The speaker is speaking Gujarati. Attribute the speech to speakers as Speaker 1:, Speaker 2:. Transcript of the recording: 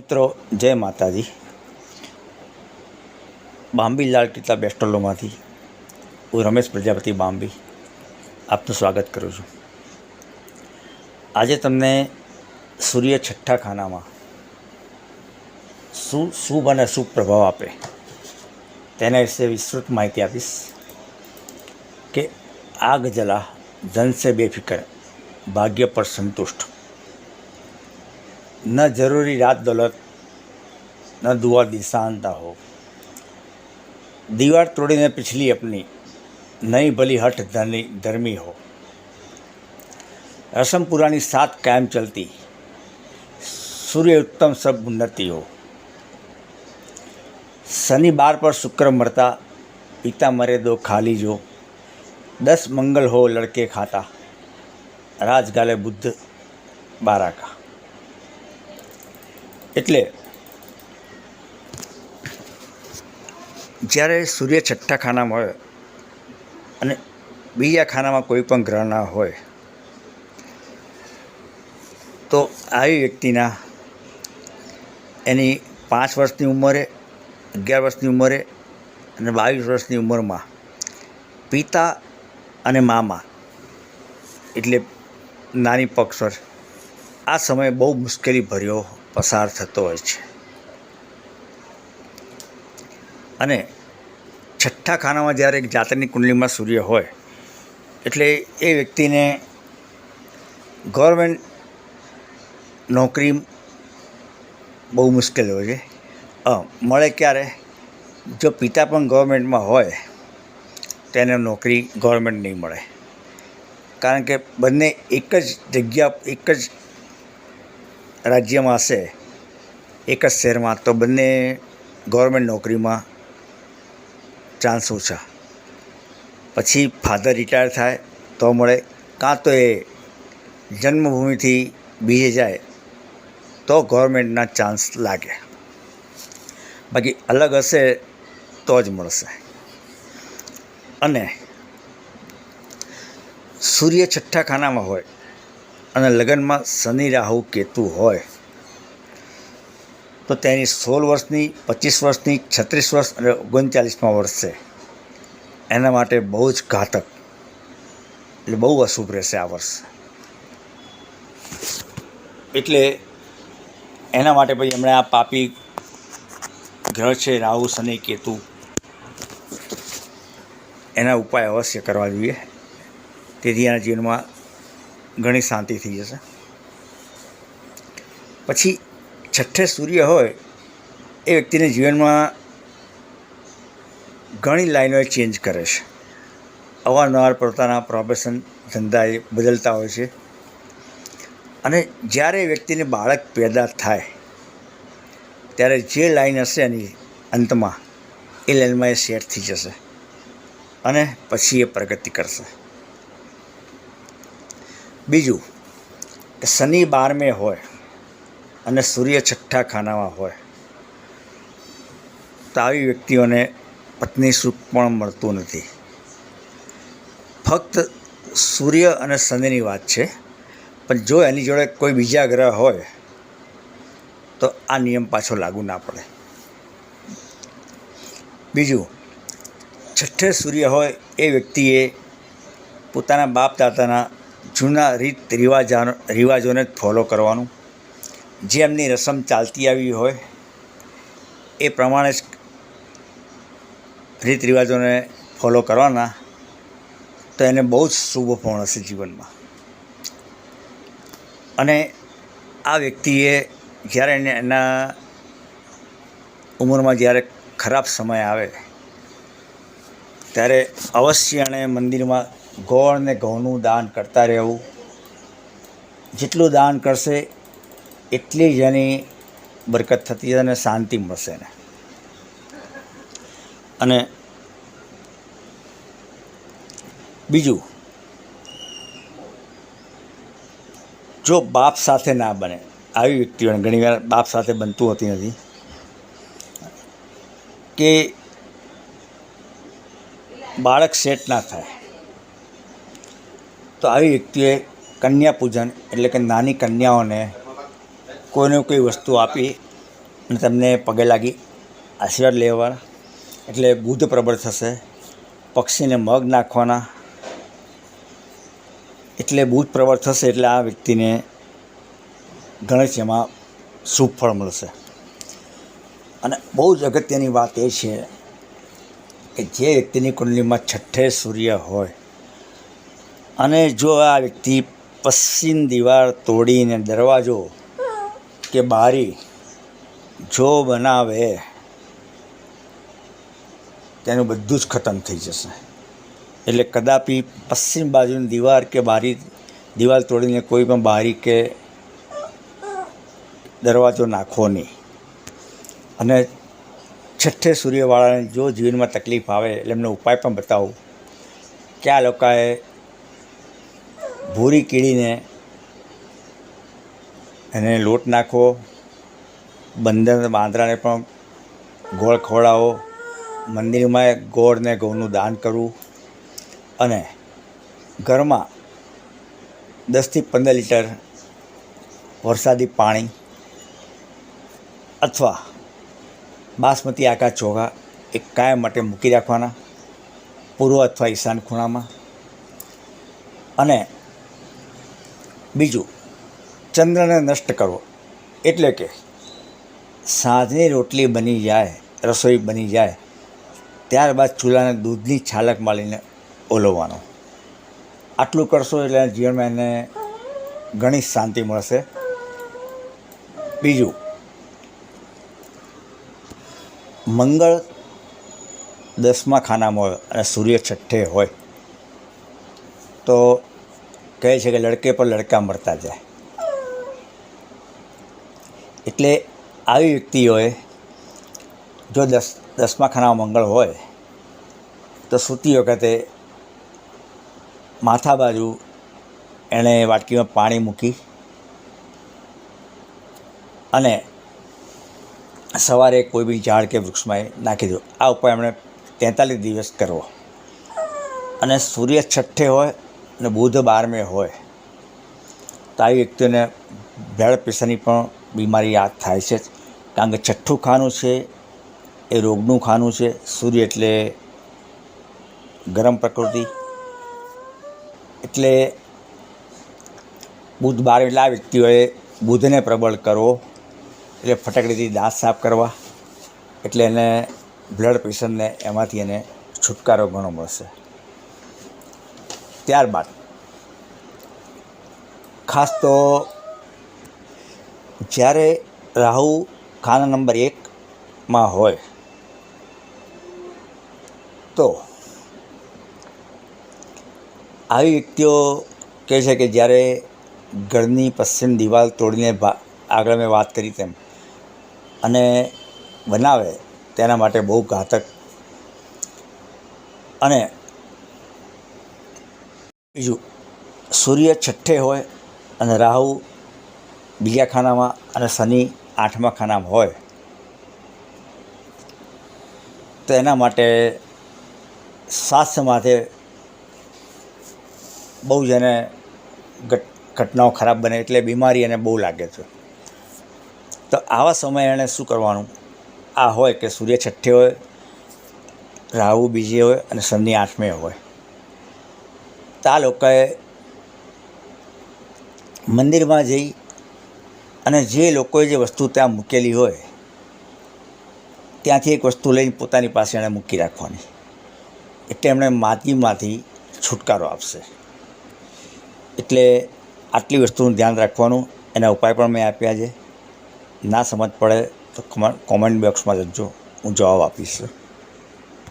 Speaker 1: મિત્રો, જય માતાજી. બાંબી લાલ કિલ્લા બેસ્ટોલોમાંથી હું રમેશ પ્રજાપતિ બાંબી આપનું સ્વાગત કરું છું. આજે તમને સૂર્ય છઠ્ઠા ખાનામાં શું શુભ અને શુભ પ્રભાવ આપે તેના વિશે વિસ્તૃત માહિતી આપીશ કે આગ જલા ધન સે બેફિકર, ભાગ્ય પર સંતુષ્ટ. न ज़रूरी रात दौलत, न दुआ दिशानता हो। दीवार तोड़ीને पिछली अपनी, नई भली हठ धनी, धर्मी हो। रसम पुरानी सात कायम चलती, सूर्य उत्तम सब उन्नति हो। शनि बार पर शुक्र मरता, पिता मरे दो खाली जो। दस मंगल हो लड़के खाता राज गाले बुद्ध बारह का। એટલે જ્યારે સૂર્ય છઠ્ઠા ખાનામાં હોય અને બીજા ખાનામાં કોઈ પણ ગ્રહ ના હોય, તો આવી વ્યક્તિના એની પાંચ વર્ષની ઉંમરે, અગિયાર વર્ષની ઉંમરે અને બાવીસ વર્ષની ઉંમરમાં પિતા અને મામા એટલે નાની પક્ષ આ સમય બહુ મુશ્કેલી ભર્યો પસાર થતો હોય છે. અને છઠ્ઠા ખાનામાં જ્યારે એક જાતની કુંડલીમાં સૂર્ય હોય, એટલે એ વ્યક્તિને ગવર્મેન્ટ નોકરી બહુ મુશ્કેલ હોય છે. મળે ક્યારે? જો પિતા પણ ગવર્મેન્ટમાં હોય, તેને નોકરી ગવર્મેન્ટ નહીં મળે. કારણ કે બંને એક જ જગ્યા, એક જ રાજ્યમાં હશે, એક જ શહેરમાં, તો બંને ગવર્મેન્ટ નોકરીમાં ચાન્સ ઓછા પછી ફાધર રિટાયર થાય, તો મળે, કાં તો એ જન્મભૂમિથી બીજે જાય, તો ગવર્મેન્ટના ચાન્સ લાગે. બાકી અલગ હશે, તો જ મળશે. અને સૂર્ય છઠ્ઠા ખાનામાં હોય અને લગ્નમાં શનિ રાહુ કેતુ હોય, તો તેની સોળ વર્ષની, પચીસ વર્ષની, છત્રીસ વર્ષ અને ઓગણચાલીસમાં વર્ષે. એના માટે બહુ જ ઘાતક. એટલે બહુ અશુભ રહેશે આ વર્ષ. એટલે એના માટે પછી એમણે આ પાપી ગ્રહ છે, રાહુ, શનિ, કેતુ, એના ઉપાય અવશ્ય કરવા જોઈએ. તેથી એના જીવનમાં ઘણી શાંતિ થઈ જશે. પછી છઠ્ઠે સૂર્ય હોય, એ વ્યક્તિને જીવનમાં ઘણી લાઈનો ચેન્જ કરે છે. અવારનવાર પોતાના પ્રોફેશન ધંધા એ બદલતા હોય છે. અને જ્યારે વ્યક્તિને બાળક પેદા થાય, ત્યારે જે લાઈન હશે એની અંતમાં એ લાઈનમાં એ સેટ થઈ જશે અને પછી એ પ્રગતિ કરશે. બીજું કે શનિ બારમે હોય અને સૂર્ય છઠ્ઠા ખાનામાં હોય, તો આવી વ્યક્તિઓને પત્ની સુખ પણ મળતું નથી. ફક્ત સૂર્ય અને શનિની વાત છે, પણ જો એની જોડે કોઈ બીજા ગ્રહ હોય, તો આ નિયમ પાછો લાગુ ના પડે. બીજું, છઠ્ઠે સૂર્ય હોય એ વ્યક્તિએ પોતાના બાપ દાદાના જૂના રીત રિવાજાનો રિવાજોને જ ફોલો કરવાનું. જે એમની રસમ ચાલતી આવી હોય, એ પ્રમાણે જ રીત રિવાજોને ફોલો કરવાના, તો એને બહુ જ શુભપૂર્ણ હશે જીવનમાં. અને આ વ્યક્તિએ જ્યારે એને એના ઉંમરમાં જ્યારે ખરાબ સમય આવે, ત્યારે અવશ્ય એણે મંદિરમાં ગોળ ને ઘઉંનું દાન કરતા રહેવું. જેટલું દાન કરશે, એટલી જ એની બરકત થતી અને શાંતિ મળશે એને. અને બીજું, જો બાપ સાથે ના બને, આવી વ્યક્તિઓને ઘણીવાર બાપ સાથે બનતું હોતી નથી, કે બાળક સેટ ના થાય તો આવી વ્યક્તિએ કન્યા પૂજન એટલે કે નાની કન્યાઓને કોઈને કોઈ વસ્તુ આપી અને તમને પગે લાગી, આશીર્વાદ લેવાના એટલે બુદ્ધ પ્રબળ થશે, પક્ષીને મગ નાખવાના, એટલે બુદ્ધ પ્રબળ થશે એટલે આ વ્યક્તિને ગણેશ એમાં શુભ ફળ મળશે. અને બહુ જ અગત્યની વાત એ છે કે જે વ્યક્તિની કુંડલીમાં છઠ્ઠે સૂર્ય હોય અને જો આ વ્યક્તિ પશ્ચિમ દીવાલ તોડીને દરવાજો કે બારી જો બનાવે, તેનું બધું જ ખતમ થઈ જશે. એટલે કદાપી પશ્ચિમ બાજુની દીવાર કે બારી, દિવાલ તોડીને કોઈ પણ બારી કે દરવાજો નાખવો નહીં. અને છઠ્ઠે સૂર્યવાળાને જો જીવનમાં તકલીફ આવે, એટલે એમનો ઉપાય પણ બતાવું. કે આ લોકોએ ભૂરી કીડીને એને લોટ નાખો બંદર બાંદરાને પણ ગોળ ખવડાવો, મંદિરમાં ગોળ ને દાન કરવું અને ઘરમાં દસથી પંદર લીટર વરસાદી પાણી અથવા બાસમતી આકા ચોખા એ કાયમ માટે મૂકી રાખવાના, પૂર્વ અથવા ઈશાન ખૂણામાં. અને બીજું, ચંદ્રને નષ્ટ કરવો. એટલે કે, સાંજની રોટલી બની જાય, રસોઈ બની જાય, ત્યારબાદ ચૂલાને દૂધની છાલક માળીને ઓલવવાનો. આટલું કરશો એટલે જીવનમાં એને ઘણી શાંતિ મળશે. બીજું, મંગળ દસમા ખાનામાં હોય અને સૂર્ય છઠ્ઠે હોય, તો કહે છે કે લડકે પર લડકા મરતા જાય. એટલે આવી વ્યક્તિઓએ જો દસ, દસમા ખાનામાં મંગળ હોય, તો સૂતી વખતે માથા બાજુ એણે વાટકીમાં પાણી મૂકી અને સવારે કોઈ બી ઝાડ કે વૃક્ષમાં નાખી દો આ ઉપાય એમણે તેતાલીસ દિવસ કરવો. અને સૂર્ય છઠ્ઠે હોય અને બુધ બારમે હોય, તો આવી વ્યક્તિઓને બ્લડ પ્રેશરની પણ બીમારી યાદ થાય છે. કારણ કે છઠ્ઠું ખાનું છે, એ રોગનું ખાનું છે. સૂર્ય એટલે ગરમ પ્રકૃતિ. એટલે બુધ બાર એટલે આ વ્યક્તિઓએ બુધને પ્રબળ કરવો એટલે ફટકડીથી દાંત સાફ કરવા, એટલે એને બ્લડ પ્રેશરને એમાંથી એને છુટકારો ઘણો મળશે. ત્યારબાદ ખાસ તો જ્યારે રાહુ ખાના નંબર એકમાં હોય, તો આવી વ્યક્તિઓ કહે છે કે જ્યારે ઘરની પશ્ચિમ દિવાલ તોડીને આગળ મેં વાત કરી તેમ, અને બનાવે, તેના માટે બહુ ઘાતક. અને બીજું સૂર્ય છઠ્ઠે હોય અને રાહુ બીજા ખાનામાં અને શનિ આઠમા ખાનામાં હોય, તો એના માટે સ્વાસ્થ્ય માટે બહુ જ એને ઘટ, ઘટનાઓ ખરાબ બને એટલે બીમારી એને બહુ લાગે છે. તો આવા સમયે એણે શું કરવાનું? આ હોય કે સૂર્ય છઠ્ઠે હોય, રાહુ બીજે હોય અને શનિ આઠમે હોય. તો લોકોએ મંદિરમાં જઈ અને જે લોકોએ જે વસ્તુ ત્યાં મૂકેલી હોય, ત્યાંથી એક વસ્તુ લઈને પોતાની પાસે એણે મૂકી રાખવાની. એટલે એમણે માટીમાંથી છુટકારો આપશે. એટલે આટલી વસ્તુનું ધ્યાન રાખવાનું, એના ઉપાય પણ મેં આપ્યા છે. ના સમજ પડે તો કોમેન્ટ બોક્સમાં જજો, હું જવાબ આપીશ.